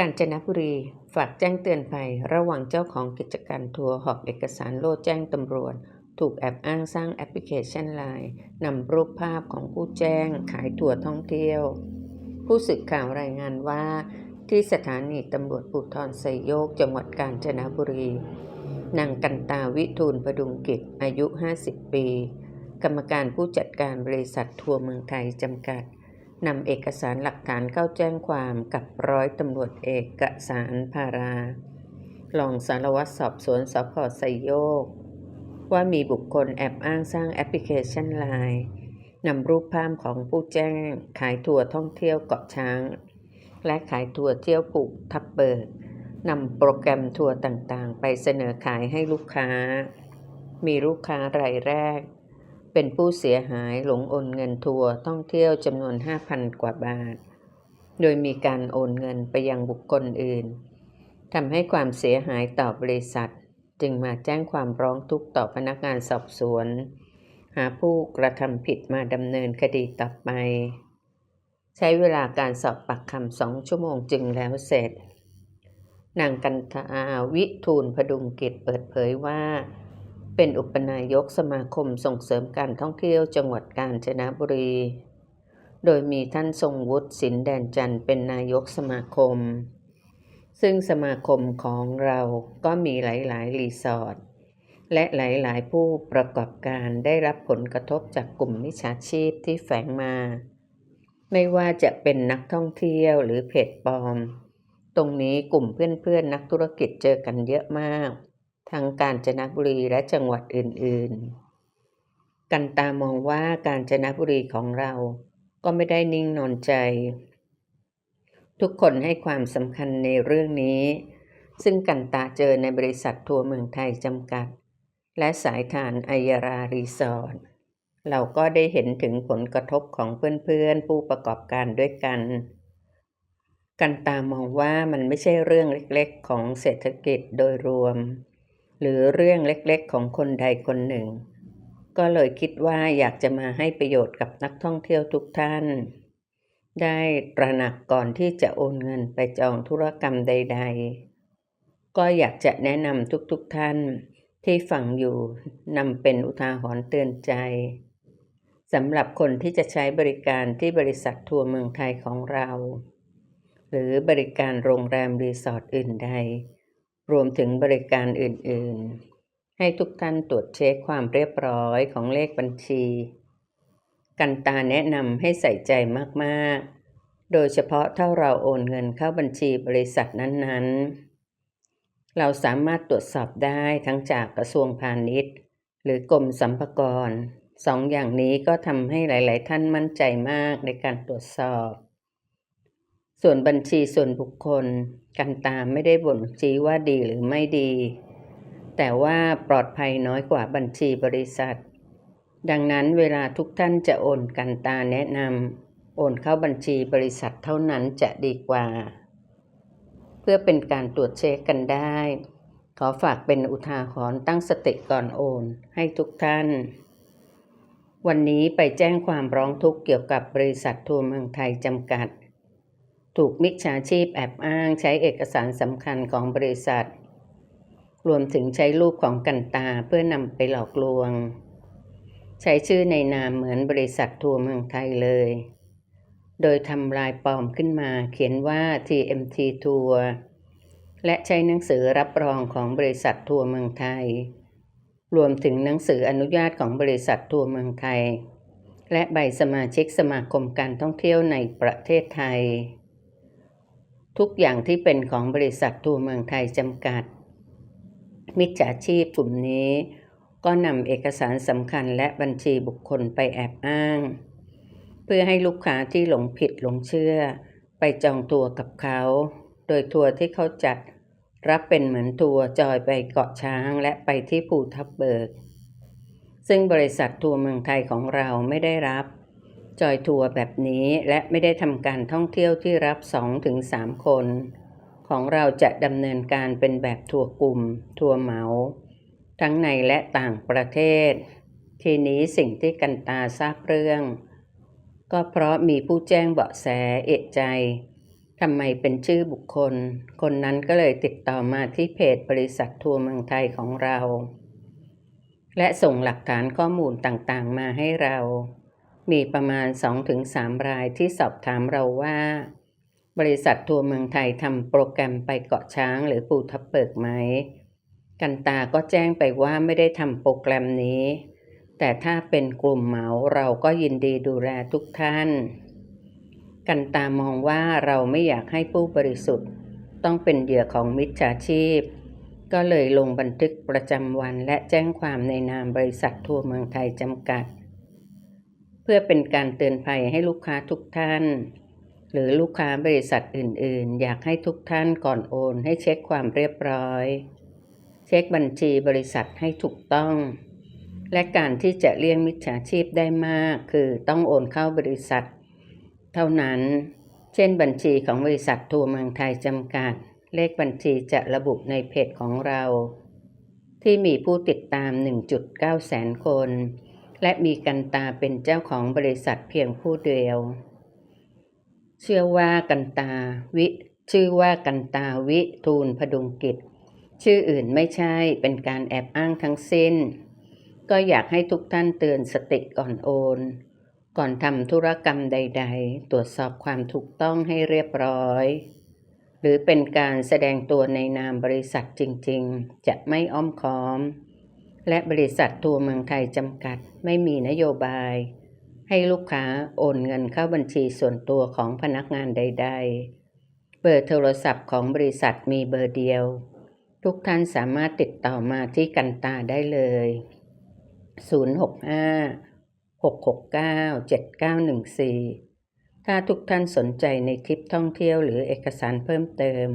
กาญจนบุรีฝากแจ้งเตือนภัยระหว่างเจ้าของกิจการทัวร์หอบเอกสารโล่แจ้งตำรวจ ถูกแอบอ้างสร้างแอปพลิเคชันไลน์นำรูปภาพของผู้แจ้งขายทัวร์ท่องเที่ยว ผู้สื่อข่าวรายงานว่า ที่สถานีตำรวจภูธรไซโยกจังหวัดกาญจนบุรี นางกันตาวิทูลประดุงกิจอายุ 50 ปี กรรมการผู้จัดการบริษัททัวร์เมืองไทยจำกัด นำเอกสารหลักฐานเข้าแจ้งความกับร้อยตำรวจเอกสารพารารองสารวัตรสอบสวนสพไซโยก ว่ามีบุคคลแอบอ้างสร้างแอปพลิเคชันไลน์นำรูปภาพของผู้แจ้ง ขายทัวร์ท่องเที่ยวเกาะช้าง และขายทัวร์เที่ยวผูกทับเบิกนำโปรแกรมทัวร์ต่างๆ ไปเสนอขายให้ลูกค้า มีลูกค้ารายแรก เป็นผู้เสียหายหลงโอนเงินทัวร์ท่องเที่ยวจำนวน 5,000 กว่าบาท โดยมีการโอนเงินไปยังบุคคลอื่นทำให้ความเสียหายต่อบริษัท จึงมาแจ้งความร้องทุกข์ต่อพนักงานสอบสวน หาผู้กระทำผิดมาดำเนินคดีต่อไป ใช้เวลาการสอบปากคำสองชั่วโมงจึงแล้วเสร็จ นางกันทาวิทูลพดุงกิจเปิดเผยว่า เป็นอุปนายกสมาคมส่งเสริมการท่องเที่ยวจังหวัดกาญจนบุรี โดยมีท่านทรงวุฒิสินแดนจันทร์เป็นนายกสมาคม ซึ่งสมาคมของเราก็มีหลาย ๆ รีสอร์ทและหลาย ๆ ผู้ประกอบการได้รับผลกระทบจากกลุ่มมิจฉาชีพที่แฝงมา ไม่ว่าจะเป็นนักท่องเที่ยวหรือเพจปลอม ตรงนี้กลุ่มเพื่อน ๆ นักธุรกิจเจอกันเยอะมาก ทั้งกาญจนบุรีและจังหวัดอื่นๆ กันตามองว่าการจนบุรีของเราก็ไม่ได้นิ่งนอนใจ ทุกคนให้ความสำคัญในเรื่องนี้ ซึ่งกันตาเจอในบริษัททัวร์เมืองไทยจำกัด และสายทานไอยารารีสอร์ทเราก็ได้เห็นถึงผลกระทบของเพื่อนๆ ผู้ประกอบการด้วยกัน กันตามองว่ามันไม่ใช่เรื่องเล็กๆ ของเศรษฐกิจโดยรวม หรือเรื่องเล็กๆของคนใดคนหนึ่ง ก็เลยคิดว่าอยากจะมาให้ประโยชน์กับนักท่องเที่ยวทุกท่าน ได้ตระหนักก่อนที่จะโอนเงินไปจองธุรกรรมใด ๆ ก็อยากจะแนะนำทุกๆท่านที่ฟังอยู่นำเป็นอุทาหรณ์เตือนใจสำหรับคนที่จะใช้บริการที่บริษัททัวร์เมืองไทยของเรา หรือบริการโรงแรมรีสอร์ทอื่นใด รวมถึงบริการอื่น ๆ ให้ทุกท่านตรวจเช็คความเรียบร้อยของเลขบัญชี กันตาแนะนำให้ใส่ใจมาก ๆ โดยเฉพาะถ้าเราโอนเงินเข้าบัญชีบริษัทนั้น ๆ เราสามารถตรวจสอบได้ทั้งจากกระทรวงพาณิชย์ หรือกรมสรรพากรสองอย่างนี้ก็ทำให้หลาย ๆ ท่านมั่นใจมากในการตรวจสอบ ส่วนบัญชีส่วนบุคคล กันตามไม่ได้บ่นชี้ว่าดีหรือไม่ดี แต่ว่าปลอดภัยน้อยกว่าบัญชีบริษัท ดังนั้นเวลาทุกท่านจะโอนกันตาแนะนำโอนเข้าบัญชีบริษัทเท่านั้นจะดีกว่า เพื่อเป็นการตรวจเช็คกันได้ ขอฝากเป็นอุทาหรณ์ตั้งสติก่อนโอนให้ทุกท่าน วันนี้ไปแจ้งความร้องทุกข์เกี่ยวกับบริษัททัวร์เมืองไทยจำกัด ถูกมิจฉาชีพแอบอ้างใช้เอกสารสำคัญของบริษัท รวมถึงใช้รูปของกันตาเพื่อนำไปหลอกลวง ใช้ชื่อในนามเหมือนบริษัททัวร์เมืองไทยเลย โดยทำลายปลอมขึ้นมาเขียนว่า TMT ทัวร์และใช้หนังสือรับรองของบริษัททัวร์เมืองไทย รวมถึงหนังสืออนุญาตของบริษัททัวร์เมืองไทย และใบสมาชิกสมาคมการท่องเที่ยวในประเทศไทย ทุกอย่างที่เป็นของบริษัททัวร์เมืองไทยจำกัด มิจฉาชีพกลุ่มนี้ ก็นำเอกสารสำคัญและบัญชีบุคคลไปแอบอ้าง เพื่อให้ลูกค้าที่หลงผิดหลงเชื่อ ไปจองตัวกับเขา โดยทัวร์ที่เขาจัดรับเป็นเหมือนทัวร์จอยไปเกาะช้างและไปที่ภูทับเบิก ซึ่งบริษัททัวร์เมืองไทยของเราไม่ได้รับ จอยทัวร์แบบนี้และไม่ได้ทำการท่องเที่ยวที่รับ 2-3 คน ของเราจะดำเนินการเป็นแบบทัวร์กลุ่ม ทัวร์เหมา ทั้งในและต่างประเทศ ทีนี้สิ่งที่กันตาทราบเรื่อง ก็เพราะมีผู้แจ้งเบาะแสเอะใจทำไมเป็นชื่อบุคคล คนนั้นก็เลยติดต่อมาที่เพจบริษัททัวร์เมืองไทยของเรา และส่งหลักฐานข้อมูลต่างๆมาให้เรา มีประมาณ 2-3 รายที่สอบถามเราว่า บริษัททัวร์เมืองไทยทำโปรแกรมไปเกาะช้างหรือภูทับเบิกไหม กันตาก็แจ้งไปว่าไม่ได้ทำโปรแกรมนี้ แต่ถ้าเป็นกลุ่มเหมาเราก็ยินดีดูแลทุกท่าน กันตามองว่าเราไม่อยากให้ผู้บริสุทธิ์ ต้องเป็นเหยื่อของมิจฉาชีพ ก็เลยลงบันทึกประจำวันและแจ้งความในนามบริษัททัวร์เมืองไทยจำกัด เพื่อเป็นการเตือนภัยให้ลูกค้าทุกท่าน หรือลูกค้าบริษัทอื่น ๆ อยากให้ทุกท่านก่อนโอน ให้เช็คความเรียบร้อย เช็คบัญชีบริษัทให้ถูกต้อง และการที่จะเลี่ยงมิจฉาชีพได้มาก คือต้องโอนเข้าบริษัท เท่านั้น เช่น บัญชีของบริษัททัวร์เมืองไทยจำกัด เลขบัญชีจะระบุในเพจของเราที่มีผู้ติดตาม 1.9 แสนคน และมีกันตาเป็นเจ้าของบริษัทเพียงผู้เดียว เชื่อว่ากันตาวิ ชื่อว่ากันตาวิทูลพดุงกิจ ชื่ออื่นไม่ใช่เป็นการแอบอ้างทั้งสิ้น ก็อยากให้ทุกท่านเตือนสติก่อนโอน ก่อนทำธุรกรรมใด ๆ ตรวจสอบความถูกต้องให้เรียบร้อย หรือเป็นการแสดงตัวในนามบริษัทจริง ๆ จะไม่อ้อมค้อม และบริษัททัวร์เมืองไทยจำกัด ไม่มีนโยบาย ให้ลูกค้าโอนเงินเข้าบัญชีส่วนตัวของพนักงานใด ๆ เบอร์โทรศัพท์ของบริษัทมีเบอร์เดียว ทุกท่านสามารถติดต่อมาที่กันตาได้เลย 065 669-7914 ถ้าทุกท่านสนใจในทริปท่องเที่ยวหรือเอกสารเพิ่มเติม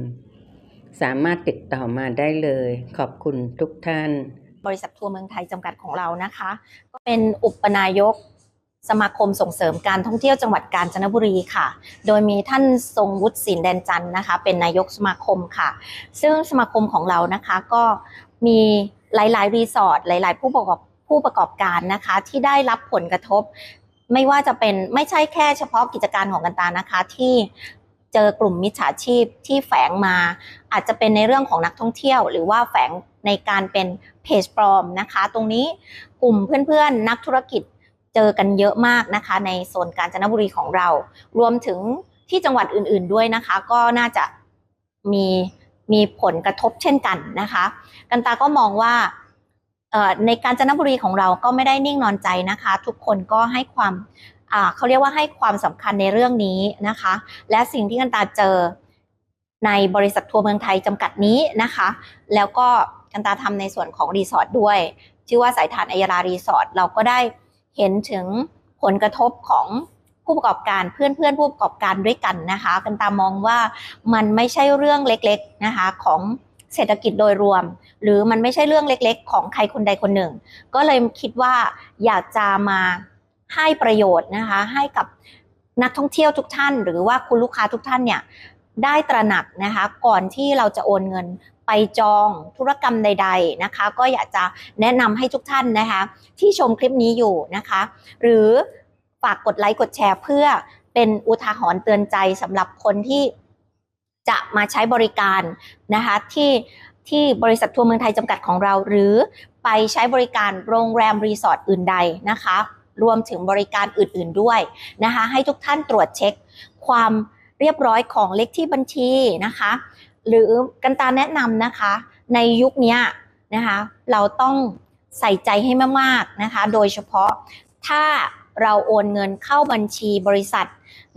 สามารถติดต่อมาได้เลย ขอบคุณทุกท่าน บริษัททัวร์เมืองไทยจำกัดของเรานะคะ ก็เป็นอุปนายกสมาคมส่งเสริมการท่องเที่ยวจังหวัดกาญจนบุรีค่ะ โดยมีท่านทรงวุฒิศิลแดนจันทร์นะคะ เป็นนายกสมาคมค่ะ ซึ่งสมาคมของเรานะคะก็มีหลาย ๆ รีสอร์ทหลาย ๆ ผู้ประกอบผู้ประกอบการนะคะ ที่ได้รับผลกระทบ ไม่ว่าจะเป็นไม่ใช่แค่เฉพาะกิจการของกันตานะคะที่เจอกลุ่มมิจฉาชีพที่แฝงมา อาจจะเป็นในเรื่องของนักท่องเที่ยว หรือว่าแฝงในการเป็น เพจปลอมนะคะ ตรงนี้กลุ่มเพื่อนๆ นักธุรกิจเจอกันเยอะมากนะคะ ในโซนกาญจนบุรีของเรา รวมถึงที่จังหวัดอื่นๆด้วยนะคะ ก็น่าจะมีมีผลกระทบเช่นกันนะคะ กันตาก็มองว่าในกาญจนบุรีของเราก็ไม่ได้นิ่งนอนใจนะคะ ทุกคนก็ให้ความเขาเรียกว่าให้ความสำคัญในเรื่องนี้นะคะ และสิ่งที่กันตาเจอในบริษัททัวร์เมืองไทยจำกัดนี้นะคะ แล้วก็ กันตาทำในส่วนของรีสอร์ทด้วย ชื่อว่าสายทานอัยรารีสอร์ทเราก็ได้เห็นถึงผลกระทบของผู้ประกอบการเพื่อนๆผู้ประกอบการด้วยกันนะคะกันตามองว่ามันไม่ใช่เรื่องเล็กๆนะคะของเศรษฐกิจโดยรวม หรือมันไม่ใช่เรื่องเล็กๆ ของใครคนใดคนหนึ่ง ก็เลยคิดว่าอยากจะมาให้ประโยชน์นะคะ ให้กับนักท่องเที่ยวทุกท่าน หรือว่าคุณลูกค้าทุกท่านเนี่ยได้ตระหนักนะคะ ก่อนที่เราจะโอนเงิน ไปจองธุรกรรมใด ๆนะคะ ก็อยากจะแนะนำให้ทุกท่านนะคะ ที่ชมคลิปนี้อยู่นะคะ หรือฝากกดไลค์กดแชร์เพื่อเป็นอุทาหรณ์เตือนใจสำหรับคนที่จะมาใช้บริการนะคะที่ที่บริษัททัวร์เมืองไทยจำกัดของเรา หรือไปใช้บริการโรงแรมรีสอร์ทอื่นใดนะคะ รวมถึงบริการอื่นๆด้วยนะคะ ให้ทุกท่านตรวจเช็คความเรียบร้อยของเลขที่บัญชีนะคะ หรือกันตาแนะนำนะคะ ในยุคนี้นะคะ เราต้องใส่ใจให้มากๆนะคะ โดยเฉพาะถ้าเราโอนเงินเข้าบัญชีบริษัท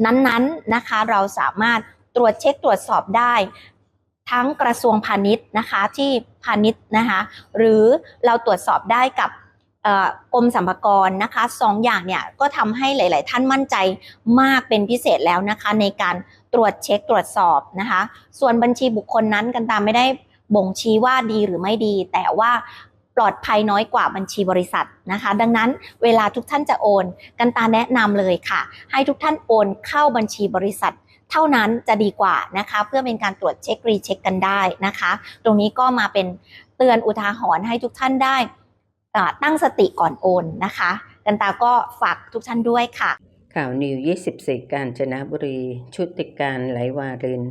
นั้นๆนะคะ เราสามารถตรวจเช็คตรวจสอบได้ ทั้งกระทรวงพาณิชย์นะคะที่พาณิชย์นะคะ หรือเราตรวจสอบได้กับกรมสรรพากรนะคะสองอย่างเนี่ยก็ทำให้หลาย ๆ ท่านมั่นใจมากเป็นพิเศษแล้วนะคะ ในการ ตรวจเช็คตรวจสอบนะคะ ส่วนบัญชีบุคคลนั้นกันตามไม่ได้บ่งชี้ว่าดีหรือไม่ดี แต่ว่าปลอดภัยน้อยกว่าบัญชีบริษัทนะคะ ดังนั้นเวลาทุกท่านจะโอน กันตาแนะนำเลยค่ะ ให้ทุกท่านโอนเข้าบัญชีบริษัท เท่านั้นจะดีกว่านะคะ เพื่อเป็นการตรวจเช็ครีเช็คกันได้นะคะ ตรงนี้ก็มาเป็นเตือนอุทาหรณ์ให้ทุกท่านได้ตั้งสติก่อนโอนนะคะ กันตาก็ฝากทุกท่านด้วยค่ะ ข่าวนิว 24 กาญจนบุรี ชุติการไหลวาริน